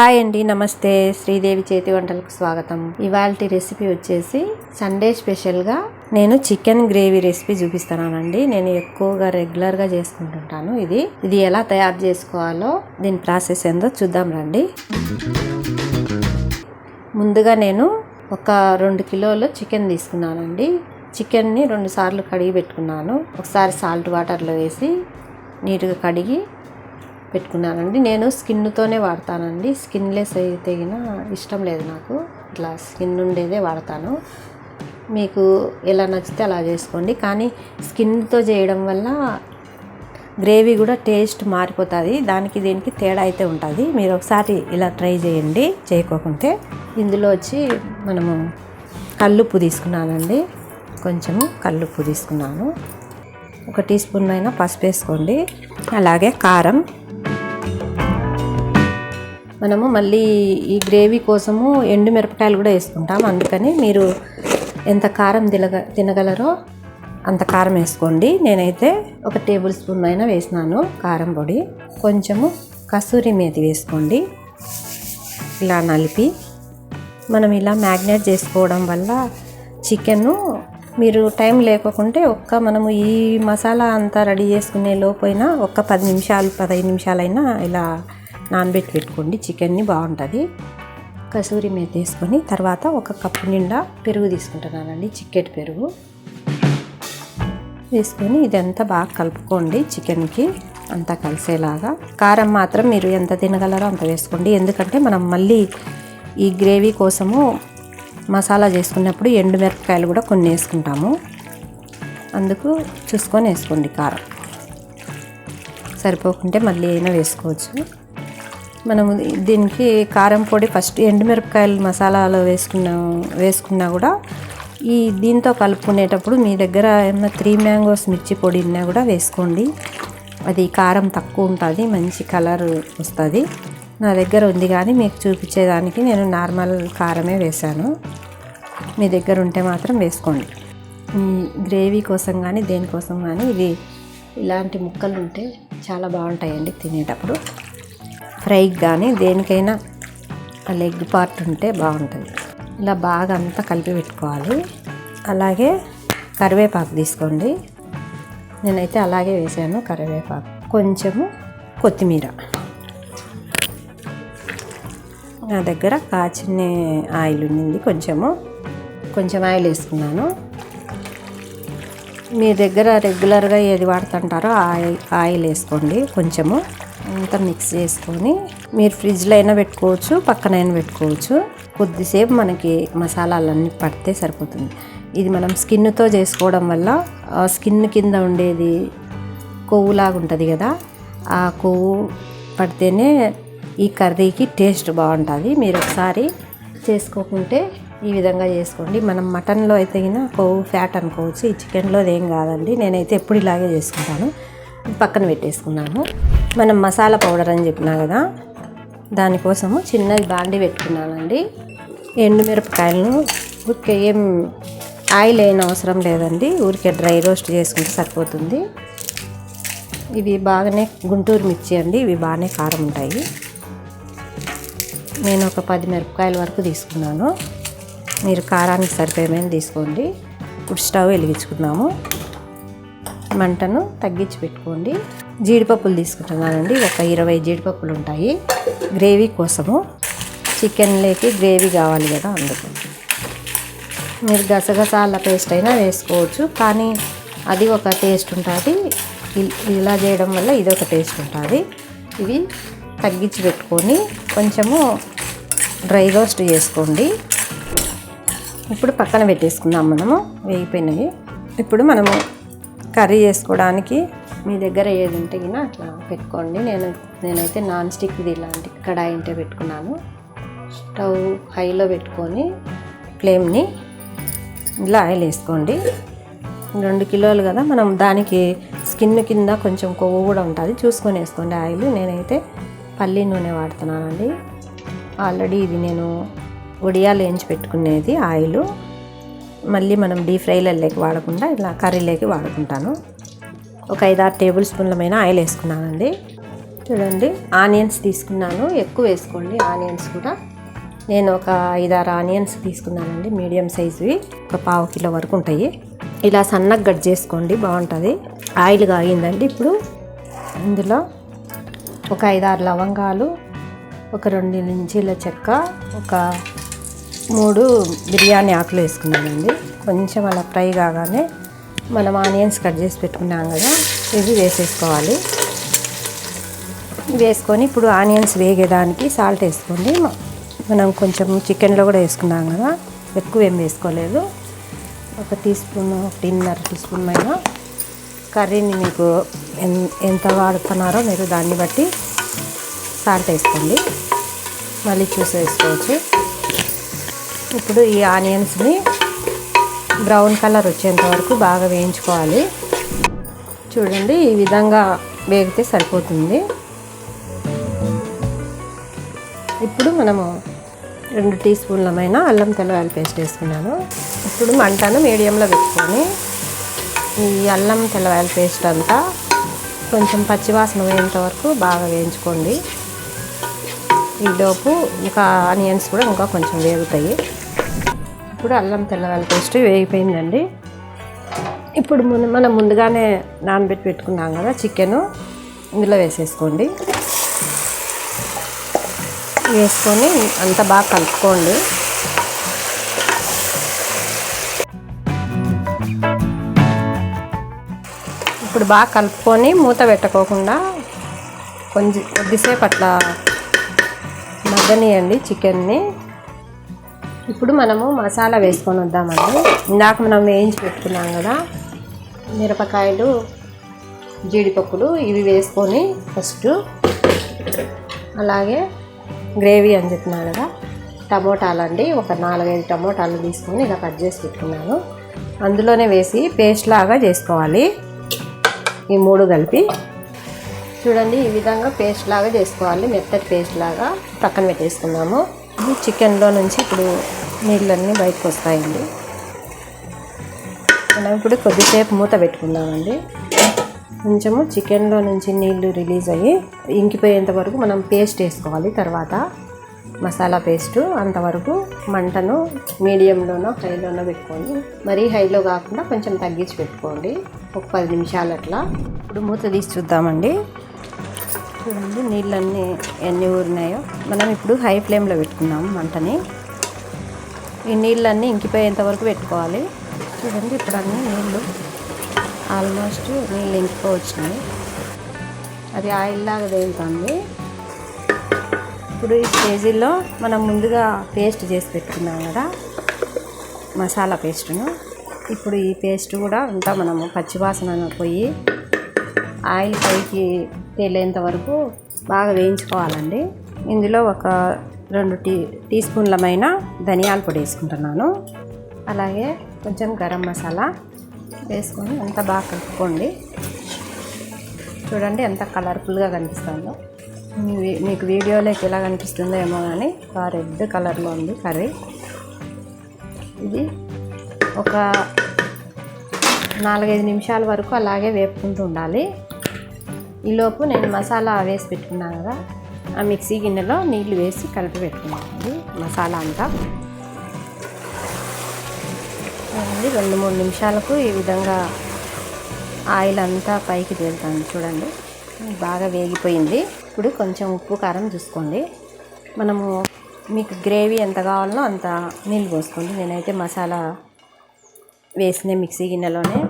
Hi అండి నమస్తే. శ్రీదేవి చేతి వంటలకు స్వాగతం. ఇవాళ రెసిపీ వచ్చేసి సండే స్పెషల్గా నేను చికెన్ గ్రేవీ రెసిపీ చూపిస్తున్నానండి. నేను ఎక్కువగా రెగ్యులర్గా చేసుకుంటుంటాను ఇది. ఇది ఎలా తయారు చేసుకోవాలో దీని ప్రాసెస్ ఏందో చూద్దాం రండి. ముందుగా నేను ఒక రెండు కిలోలు చికెన్ తీసుకున్నానండి. చికెన్ని రెండు సార్లు కడిగి పెట్టుకున్నాను. ఒకసారి సాల్ట్ వాటర్లో వేసి నీట్గా కడిగి పెట్టుకున్నానండి. నేను స్కిన్తోనే వాడతానండి. స్కిన్లెస్ అయితే ఇష్టం లేదు నాకు. ఇట్లా స్కిన్ ఉండేదే వాడతాను. మీకు ఎలా నచ్చితే అలా చేసుకోండి. కానీ స్కిన్తో చేయడం వల్ల గ్రేవీ కూడా టేస్ట్ మారిపోతుంది. దానికి దీనికి తేడా అయితే ఉంటుంది. మీరు ఒకసారి ఇలా ట్రై చేయండి. చేయకోకుంటే ఇందులో వచ్చి మనము కల్లుప్పు తీసుకున్నానండి. కొంచెము కల్లుప్పు తీసుకున్నాను. ఒక టీ స్పూన్ అయినా పసుపు వేసుకోండి. అలాగే కారం. మనము మళ్ళీ ఈ గ్రేవీ కోసము ఎండు మిరపకాయలు కూడా వేసుకుంటాం అందుకని మీరు ఎంత కారం తినగ తినగలరో అంత కారం వేసుకోండి. నేనైతే ఒక టేబుల్ స్పూన్ అయినా వేసినాను కారం పొడి. కొంచెము కసూరి మేతి వేసుకోండి. ఇలా నలిపి మనం ఇలా మ్యాగ్నేట్ చేసుకోవడం వల్ల చికెను మీరు టైం లేకుంటే ఒక్క మనము ఈ మసాలా అంతా రెడీ చేసుకునే లోపైనా ఒక్క పది నిమిషాలు పదహైదు నిమిషాలైనా ఇలా నానబెట్టి పెట్టుకోండి చికెన్ని బాగుంటుంది. కసూరి మేత వేసుకొని తర్వాత ఒక కప్పు నిండా పెరుగు తీసుకుంటున్నానండి చిక్కెట్ పెరుగు. వేసుకొని ఇదంతా బాగా కలుపుకోండి చికెన్కి అంతా కలిసేలాగా. కారం మాత్రం మీరు ఎంత తినగలరో అంత వేసుకోండి. ఎందుకంటే మనం మళ్ళీ ఈ గ్రేవీ కోసము మసాలా చేసుకున్నప్పుడు ఎండు మిరపకాయలు కూడా కొన్ని వేసుకుంటాము. అందుకు చూసుకొని వేసుకోండి కారం. సరిపోకుంటే మళ్ళీ అయినా వేసుకోవచ్చు. మనము దీనికి కారం పొడి ఫస్ట్ ఎండుమిరపకాయలు మసాలాలో వేసుకున్నా వేసుకున్నా కూడా ఈ దీంతో కలుపుకునేటప్పుడు మీ దగ్గర ఏమన్నా త్రీ మ్యాంగోస్ మిర్చి పొడి ఉన్నా కూడా వేసుకోండి. అది కారం తక్కువ ఉంటుంది మంచి కలర్ వస్తుంది. నా దగ్గర ఉంది కానీ మీకు చూపించేదానికి నేను నార్మల్ కారమే వేశాను. మీ దగ్గర ఉంటే మాత్రం వేసుకోండి. ఈ గ్రేవీ కోసం కానీ దేనికోసం కానీ ఇవి ఇలాంటి ముక్కలు ఉంటే చాలా బాగుంటాయండి తినేటప్పుడు. ఫ్రైకి కానీ దేనికైనా ఆ లెగ్ పార్ట్ ఉంటే బాగుంటుంది. ఇలా బాగా అంతా కలిపి పెట్టుకోవాలి. అలాగే కరివేపాకు తీసుకోండి. నేనైతే అలాగే వేసాను కరివేపాకు. కొంచెము కొత్తిమీర. నా దగ్గర కాచిన ఆయిల్ ఉండింది కొంచెము. కొంచెం ఆయిల్ వేసుకున్నాను. మీ దగ్గర రెగ్యులర్గా ఏది వాడుతుంటారో ఆయిల్ ఆయిల్ వేసుకోండి కొంచెము. అంతా మిక్స్ చేసుకొని మీరు ఫ్రిడ్జ్లో అయినా పెట్టుకోవచ్చు పక్కనైనా పెట్టుకోవచ్చు. కొద్దిసేపు మనకి మసాలాలన్నీ పడితే సరిపోతుంది. ఇది మనం స్కిన్తో చేసుకోవడం వల్ల ఆ స్కిన్ కింద ఉండేది కొవ్వులాగా ఉంటుంది కదా ఆ కొవ్వు పడితేనే ఈ కర్రీకి టేస్ట్ బాగుంటుంది. మీరు ఒకసారి చేసుకోకుంటే ఈ విధంగా చేసుకోండి. మనం మటన్లో అయితే కొవ్వు ఫ్యాట్ అనుకోవచ్చు. ఈ చికెన్లో ఏం కాదండి. నేనైతే ఎప్పుడు ఇలాగే చేసుకుంటాను. పక్కన పెట్టేసుకున్నాను. మనం మసాలా పౌడర్ అని చెప్పినా కదా దానికోసము చిన్నది బాండి పెట్టుకున్నానండి. ఎండుమిరపకాయలను ఊరికే ఏం ఆయిల్ అయిన అవసరం లేదండి ఊరికే డ్రై రోస్ట్ చేసుకుంటే సరిపోతుంది. ఇవి బాగానే గుంటూరు మిర్చి అండి ఇవి బాగానే కారం ఉంటాయి. నేను ఒక పది మిరపకాయల వరకు తీసుకున్నాను. మీరు కారానికి సరిపోయేమైనా తీసుకోండి. ఇప్పుడు స్టవ్ వెలిగించుకున్నాము మంటను తగ్గించి పెట్టుకోండి. జీడిపప్పులు తీసుకుంటున్నానండి. ఒక ఇరవై జీడిపప్పులు ఉంటాయి. గ్రేవీ కోసము చికెన్లోకి గ్రేవీ కావాలి కదా అందుకు. మీరు గసగసాల పేస్ట్ అయినా వేసుకోవచ్చు. కానీ అది ఒక టేస్ట్ ఉంటుంది. ఇలా చేయడం వల్ల ఇది ఒక టేస్ట్ ఉంటుంది. ఇవి తగ్గించి పెట్టుకొని కొంచెము డ్రై రోస్ట్ చేసుకోండి. ఇప్పుడు పక్కన పెట్టేసుకుందాం మనము. వేగిపోయినవి. ఇప్పుడు మనము కర్రీ చేసుకోవడానికి. మీ దగ్గర ఏది ఉంటే గిన అట్లా పెట్టుకోండి. నేను నేనైతే నాన్ స్టిక్ది ఇలాంటి కడాయి ఉంటే పెట్టుకున్నాను. స్టవ్ హైలో పెట్టుకొని ఫ్లేమ్ని ఇలా ఆయిల్ వేసుకోండి. రెండు కిలోలు కదా మనం దానికి స్కిన్ కింద కొంచెం కొవ్వు కూడా ఉంటుంది. చూసుకొని వేసుకోండి ఆయిల్. నేనైతే పల్లి నూనె వాడుతున్నానండి. ఆల్రెడీ ఇది నేను ఉడియాలు వేయించి పెట్టుకునేది ఆయిల్. మళ్ళీ మనం డీప్ ఫ్రైలలోకి వాడకుండా ఇలా కర్రీలోకి వాడుకుంటాను. ఒక ఐదారు టేబుల్ స్పూన్లమైన ఆయిల్ వేసుకున్నానండి. చూడండి ఆనియన్స్ తీసుకున్నాను. ఎక్కువ వేసుకోండి ఆనియన్స్ కూడా. నేను ఒక ఐదారు ఆనియన్స్ తీసుకున్నానండి మీడియం సైజువి. ఒక పావు కిలో వరకు ఉంటాయి. ఇలా సన్నగా కట్ చేసుకోండి బాగుంటుంది. ఆయిల్ కాగిందండి ఇప్పుడు. ఇందులో ఒక ఐదారు లవంగాలు ఒక రెండు ఇంచీల చెక్క ఒక మూడు బిర్యానీ ఆకులు వేసుకున్నానండి. కొంచెం అలా ఫ్రై కాగానే మనం ఆనియన్స్ కట్ చేసి పెట్టుకున్నాం కదా ఇవి వేసేసుకోవాలి. వేసుకొని ఇప్పుడు ఆనియన్స్ వేగేదానికి సాల్ట్ వేసుకోండి. మనం కొంచెం చికెన్లో కూడా వేసుకున్నాం కదా ఎక్కువ ఏం వేసుకోలేదు. ఒక టీ స్పూన్ ఒకటిన్నర టీ స్పూన్ పైన కర్రీని మీకు ఎన్- ఎంత వాడుతున్నారో మీరు దాన్ని బట్టి సాల్ట్ వేసుకోండి. మళ్ళీ చూసి వేసుకోవచ్చు. ఇప్పుడు ఈ ఆనియన్స్ని బ్రౌన్ కలర్ వచ్చేంత వరకు బాగా వేయించుకోవాలి. చూడండి ఈ విధంగా వేగితే సరిపోతుంది. ఇప్పుడు మనము రెండు టీ స్పూన్లమైన అల్లం తెల్లవాయల పేస్ట్ వేసుకున్నాను. ఇప్పుడు మంటను మీడియంలో పెట్టుకొని ఈ అల్లం తెల్లవాయల పేస్ట్ అంతా కొంచెం పచ్చివాసన పోయేంత వరకు బాగా వేయించుకోండి. ఈలోపు ఇంకా ఆనియన్స్ కూడా ఇంకా కొంచెం వేగుతాయి. ఇప్పుడు అల్లం తెల్లవాళ్ళ పేస్ట్ వేగిపోయిందండి. ఇప్పుడు ముందు మనం ముందుగానే నానబెట్టి పెట్టుకున్నాం కదా చికెను. ఇందులో వేసేసుకోండి. వేసుకొని అంత బాగా కలుపుకోండి. ఇప్పుడు బాగా కలుపుకొని మూత పెట్టకోకుండా కొంచెం కొద్దిసేపు అట్లా మగ్గనియండి చికెన్ని. ఇప్పుడు మనము మసాలా వేసుకొని వద్దామండి. ఇందాక మనం వేయించి పెట్టుకున్నాం కదా మిరపకాయలు జీడిపప్పులు ఇవి వేసుకొని ఫస్ట్ అలాగే గ్రేవీ అని చెప్పినాను కదా టమోటాలు అండి ఒక నాలుగైదు టమోటాలు తీసుకొని ఇలా కట్ చేసి పెట్టుకున్నాను. అందులోనే వేసి పేస్ట్ లాగా చేసుకోవాలి. ఈ మూడు కలిపి చూడండి ఈ విధంగా పేస్ట్ లాగా చేసుకోవాలి మెత్తటి పేస్ట్ లాగా పక్కన పెట్టేసుకున్నాము. ఇది చికెన్లో నుంచి ఇప్పుడు నీళ్ళన్నీ బయటకు వస్తాయండి. మనం ఇప్పుడు కొద్దిసేపు మూత పెట్టుకుందామండి. కొంచెము చికెన్లో నుంచి నీళ్ళు రిలీజ్ అయ్యి ఇంకిపోయేంత వరకు మనం పేస్ట్ వేసుకోవాలి. తర్వాత మసాలా పేస్ట్ అంతవరకు మంటను మీడియంలోనో హైలోనో పెట్టుకోండి. మరీ హైలో కాకుండా కొంచెం తగ్గించి పెట్టుకోండి. ఒక పది నిమిషాలు అట్లా. ఇప్పుడు మూత తీసి చూద్దామండి. చూడండి నీళ్ళన్నీ ఎన్ని ఊరినాయో. మనం ఇప్పుడు హై ఫ్లేమ్లో పెట్టుకున్నాము మంటని. ఈ నీళ్ళన్నీ ఇంకిపోయేంత వరకు పెట్టుకోవాలి. చూడండి ఇప్పుడు అన్నీ నీళ్ళు ఆల్మోస్ట్ నీళ్ళు ఇంకిపోవచ్చినాయి అది ఆయిల్ లాగా తేలుతుంది ఇప్పుడు ఈ స్టేజీలో మనం ముందుగా పేస్ట్ చేసి పెట్టుకున్నాం కదా మసాలా పేస్టును ఇప్పుడు ఈ పేస్ట్ కూడా అంతా మనము పచ్చివాసన పోయి ఆయిల్ పైకి తేలేంత వరకు బాగా వేయించుకోవాలండి. ఇందులో ఒక రెండు టీ టీ స్పూన్లమైన ధనియాల పొడి వేసుకుంటున్నాను. అలాగే కొంచెం గరం మసాలా వేసుకొని అంతా బాగా కలుపుకోండి. చూడండి ఎంత కలర్ఫుల్గా కనిపిస్తుందో. మీకు వీడియోలోకి ఎలా కనిపిస్తుందో ఏమో కానీ బాగా రెడ్ కలర్లో ఉంది కర్రీ. ఇది ఒక నాలుగైదు నిమిషాల వరకు అలాగే వేపుకుంటూ ఉండాలి. ఈలోపు నేను మసాలా వేసి పెట్టుకున్నాను కదా ఆ మిక్సీ గిన్నెలో నీళ్ళు వేసి కలిపి పెట్టుకున్నాను మసాలా అంతా. రెండు మూడు నిమిషాలకు ఈ విధంగా ఆయిల్ అంతా పైకి తేలుతుంది చూడండి. బాగా వేగిపోయింది. ఇప్పుడు కొంచెం ఉప్పు కారం చూసుకోండి. మనము మీకు గ్రేవీ ఎంత కావాలనో అంత నీళ్ళు పోసుకోండి. నేనైతే మసాలా వేసిన మిక్సీ గిన్నెలోనే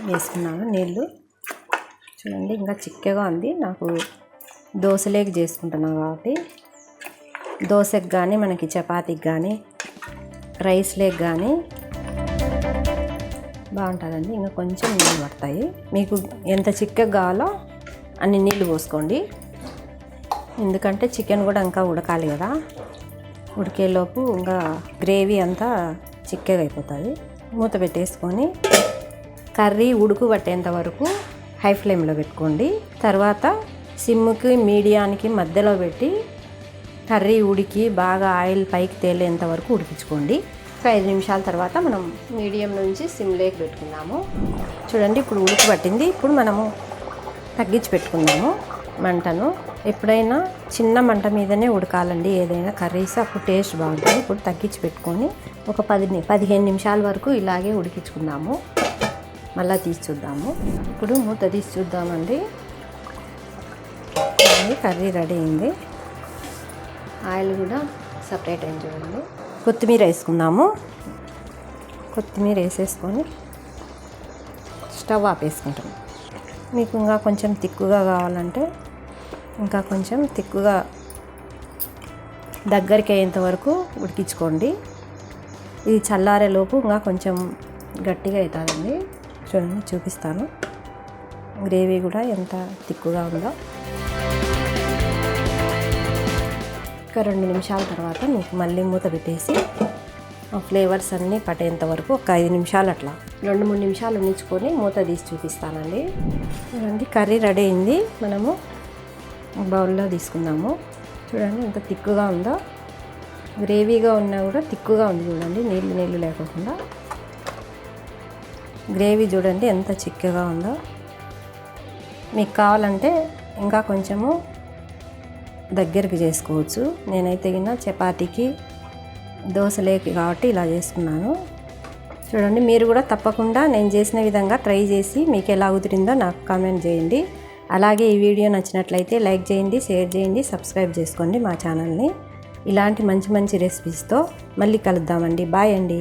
వేసుకున్నాను నీళ్ళు. చూడండి ఇంకా చిక్కగా ఉంది. నాకు దోశలేకి చేసుకుంటున్నాను కాబట్టి దోశకి కానీ మనకి చపాతీకి కానీ రైస్ లేక్ కానీ బాగుంటుందండి. ఇంకా కొంచెం నీళ్ళు పడతాయి. మీకు ఎంత చిక్కగా కావాలో అన్ని నీళ్ళు పోసుకోండి. ఎందుకంటే చికెన్ కూడా ఇంకా ఉడకాలి కదా. ఉడికేలోపు ఇంకా గ్రేవీ అంతా చిక్కగా అయిపోతుంది. మూత పెట్టేసుకొని కర్రీ ఉడుకు పట్టేంత వరకు హై ఫ్లేమ్లో పెట్టుకోండి. తర్వాత సిమ్కి మీడియానికి మధ్యలో పెట్టి కర్రీ ఉడికి బాగా ఆయిల్ పైకి తేలేంత వరకు ఉడికించుకోండి. ఒక ఐదు నిమిషాల తర్వాత మనం మీడియం నుంచి సిమ్లోకి పెట్టుకున్నాము. చూడండి ఇప్పుడు ఉడికి పట్టింది. ఇప్పుడు మనము తగ్గించి పెట్టుకుందాము మంటను. ఎప్పుడైనా చిన్న మంట మీదనే ఉడకాలండి. ఏదైనా కర్రీస్ అప్పుడు టేస్ట్ బాగుంటుంది. ఇప్పుడు తగ్గించి పెట్టుకొని ఒక పది పదిహేను నిమిషాల వరకు ఇలాగే ఉడికించుకుందాము. మళ్ళీ తీసి చూద్దాము. ఇప్పుడు మూత తీసి చూద్దామండి. కర్రీ రెడీ అయింది. ఆయిల్ కూడా సపరేట్ అయింది చూడండి. కొత్తిమీర వేసుకుందాము. కొత్తిమీర వేసేసుకొని స్టవ్ ఆపేసుకుంటాం మీకు ఇంకా కొంచెం తిక్కుగా కావాలంటే ఇంకా కొంచెం తిక్కుగా దగ్గరికి అయ్యేంత వరకు ఉడికించుకోండి. ఇది చల్లారేలోపు ఇంకా కొంచెం గట్టిగా అవుతుందండి. చూడండి చూపిస్తాను. గ్రేవీ కూడా ఎంత తిక్కుగా ఉందో. ఒక రెండు నిమిషాల తర్వాత మీకు మళ్ళీ మూత పెట్టేసి ఆ ఫ్లేవర్స్ అన్నీ పట్టేంత వరకు ఒక ఐదు నిమిషాలు అట్లా రెండు మూడు నిమిషాలు ఉంచుకొని మూత తీసి చూపిస్తానండి. చూడండి కర్రీ రెడీ అయింది. మనము బౌల్లో తీసుకుందాము. చూడండి ఎంత తిక్కుగా ఉందో. గ్రేవీగా ఉన్నా కూడా తిక్కుగా ఉంది చూడండి నీళ్ళు నీళ్ళు లేకుండా గ్రేవీ చూడండి ఎంత చిక్కగా ఉందో. మీకు కావాలంటే ఇంకా కొంచెము దగ్గరికి చేసుకోవచ్చు. నేనైతే గిన్న చపాతీకి దోశలేకి కాబట్టి ఇలా చేసుకున్నాను. చూడండి మీరు కూడా తప్పకుండా నేను చేసిన విధంగా ట్రై చేసి మీకు ఎలా కుదిరిందో నాకు కామెంట్ చేయండి. అలాగే ఈ వీడియో నచ్చినట్లయితే లైక్ చేయండి షేర్ చేయండి సబ్స్క్రైబ్ చేసుకోండి మా ఛానల్ని. ఇలాంటి మంచి మంచి రెసిపీస్తో మళ్ళీ కలుద్దామండి. బాయ్ అండి.